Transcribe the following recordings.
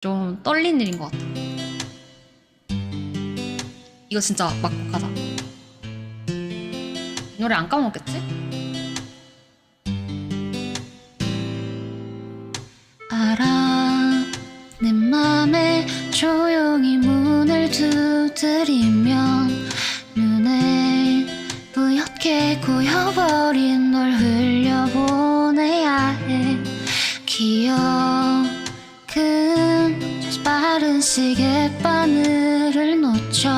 좀 떨리는 일인 것 같아. 이거 진짜 막곡하다. 이 노래 안 까먹었겠지? 알아 내 맘에 조용히 문을 두드리면 눈에 뿌옇게 고여버린 널 흘려보내야 해 기억 시계 바늘을 놓쳐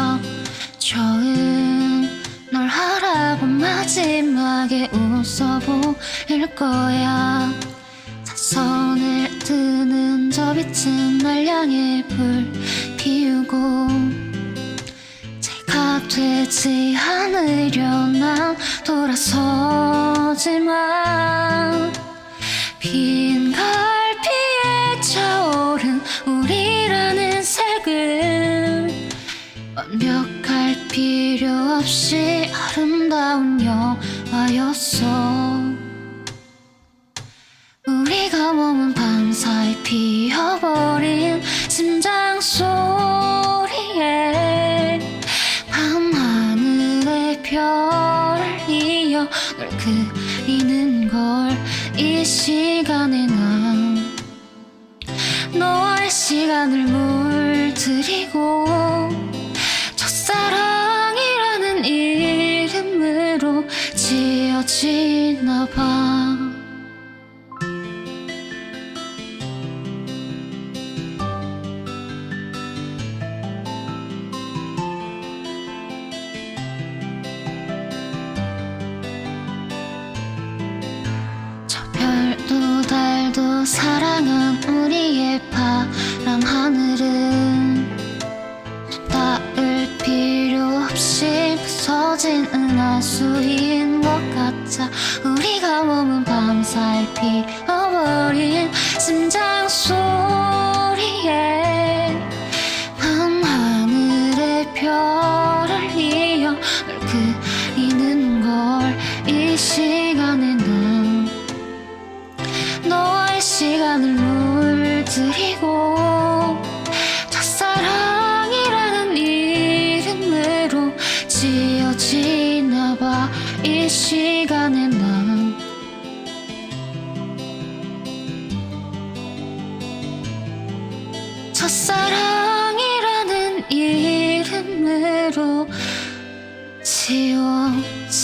처음 널 알아본 마지막에 웃어 보일 거야. 손을 드는 저 빛은 날 향해 불 피우고 제가 되지 않으려 난 돌아서지만 빈 완벽할 필요 없이 아름다운 영화였어. 우리가 머문 밤사이 피어버린 심장 소리에 밤하늘의 별을 이어 널 그리는 걸 이 시간에 난. 너와의 시간을 물들이고 로 지어지나 봐. 저 별도 달도 사랑한 우리의 파 은하수인 것 같아. 우리가 머문 밤사이 피어버린 심장 소리에 밤하늘의 별을 이어 널 그리는 걸 이 시간에 난 너와의 시간을 물들이고 시간에 난 첫사랑이라는 이름으로 지워지나